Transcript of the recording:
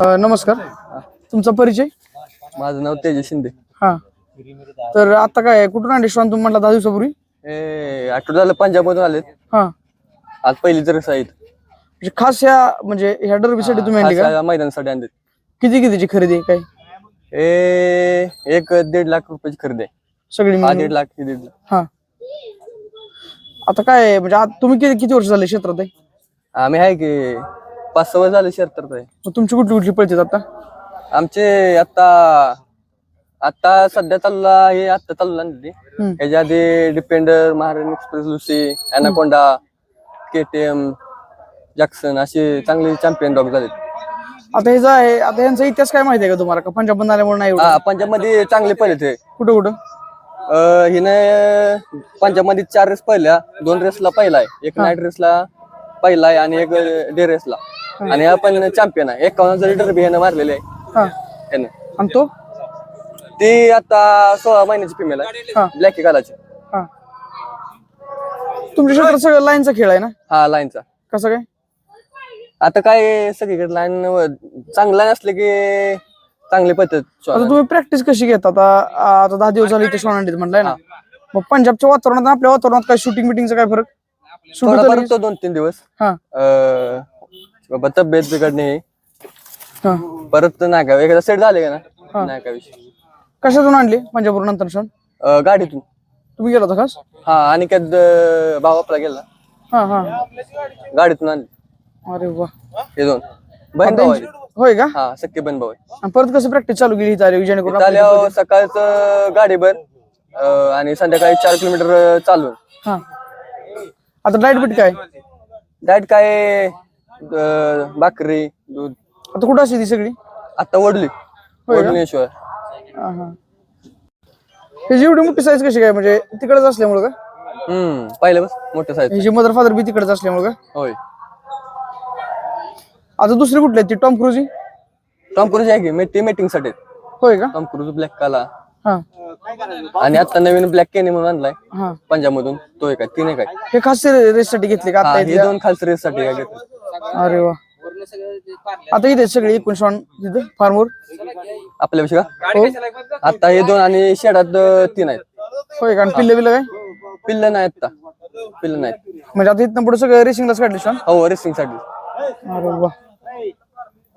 अ, नमस्कार. तुमचा परिचय? माझं नाव तेजस शिंदे. हा. तर आता काय कुठून आणले श्वान तुम्ही म्हटला दहा दिवसापूर्वी? हे आठवड झालं पंजाबमधून आलेत. हा. आज पहिली तर आहेत म्हणजे खास ह्या म्हणजे ह्या डरबीसाठी तुम्ही आणली का? मैदानासाठी आणलेत. किती कितीची खरेदी आहे काय? हे एक दीड लाख रुपयाची खरेदी आहे. सगळी हा मिळून? दीड लाख ही दीड लाख. हा. आता काय म्हणजे आता तुम्ही किती किती वर्ष झाले क्षेत्रात आहे? आम्ही आहे की पाच सहा झाले आहे मग तुमची कुठली कुठली पळतात आता? आमचे आता आता सध्या चालला हे आता चालू आणली हम्म. ह्याच्या आधी Defender Maharani Express Lucy Anaconda KTM Jackson असे चांगले चॅम्पियन डॉग झालेत. आता ह्याचा आहे आता यांचा इतिहास काय माहिती आहे का तुम्हाला? का पंजाब बंद आल्यामुळे नाही एवढं? पंजाबमध्ये चांगले पहिले ते. कुठं कुठं? अं, हिने पंजाबमध्ये चार रेस पहिल्या दोन रेसला पहिलाय एक नाईट रेसला पहिलाय आणि एक डे रेसला आणि आपण चॅम्पियन आहे. एकावन्न हजार लिटर बी ह्यानं मारलेले आहे. हा. ह्यानं. आणि तो? ती आता सोळा महिन्याची फिमेल आहे. ब्लॅक कालाची हा. तुमच्या क्षेत्रात सगळं लाईनचा खेळ आहे ना? हा लाईनचा कसं काय? आता काय सगळीकडे लाईन चांगला असले की चांगली पद्धत आता तुम्ही प्रॅक्टिस कशी घेता? आता आता दहा दिवस झाले इथे सोनांडीत म्हणलाय ना. मग पंजाबच्या वातावरणात आणि आपल्या वातावरणात काय शूटिंग बिटिंगचा काय फरक? थोडा तो दोन तीन दिवस. हा. अं, बाबा तब्येत बिघडणे हा. परत नाही का एकदा सेट झाले का ना? नाही का विषय? कशातून आणली? पंजाबवरून नंतर सण? अं, गाडीतून. तुम्ही गेला होता खास? हा आणि त्यात भाव आपला गेला. हा हा. गाडीतून आणली. अरे वा. हे दोन. बहीण भाऊ आहे. होय का? हा सख्खे बहीण भाऊ आहे. आणि परत कसं प्रॅक्टिस चालू केली इथं आली जेणेकरून इथं आपली- आल्यावर सकाळचं गाडीभर अं, आणि संध्याकाळी चार किलोमीटर चालून हा. आता डाएट बीट काय? डायट काय? भाकरी दूध. आता कुठं असते ती सगळी? आता ओढलेश्वर हा हा ह्याची एवढी मोठी साईज कशी काय? म्हणजे तिकडेच असल्यामुळे का? हम्म पाहिलं बस मोठं साईज ह्याची मदर फादर बी तिकडेच असल्यामुळे का? होय. आता दुसरी कुठली आहे ती? टॉम क्रुझी टॉम क्रूज आहे की? मीटिंग मीटिंगसाठी होय का? टॉम क्रूज ब्लॅक काला. हा. आणि आता नवीन ब्लॅक केनी म्हणून आणलाय. हा. पंजाब मधून. तो एक आहे तीन एक आहे. हे खास रेस साठी घेतले का? हा, आता हे? दोन खालच्या रेस साठी घेतलं अरे वा. आता इथे सगळे एकूण शॉन तिथे फार्मवर. आपल्याविषयी का? हो. आता हे दोन आणि शेडात तीन आहेत. होय का आणि पिल्ले बिल्ले काय? पिल्ल नाहीत आता पिल्ल नाहीत म्हणजे आता इथनं पुढे सगळं रेसिंगलाच काढले हो रेसिंगसाठी. अरे वा.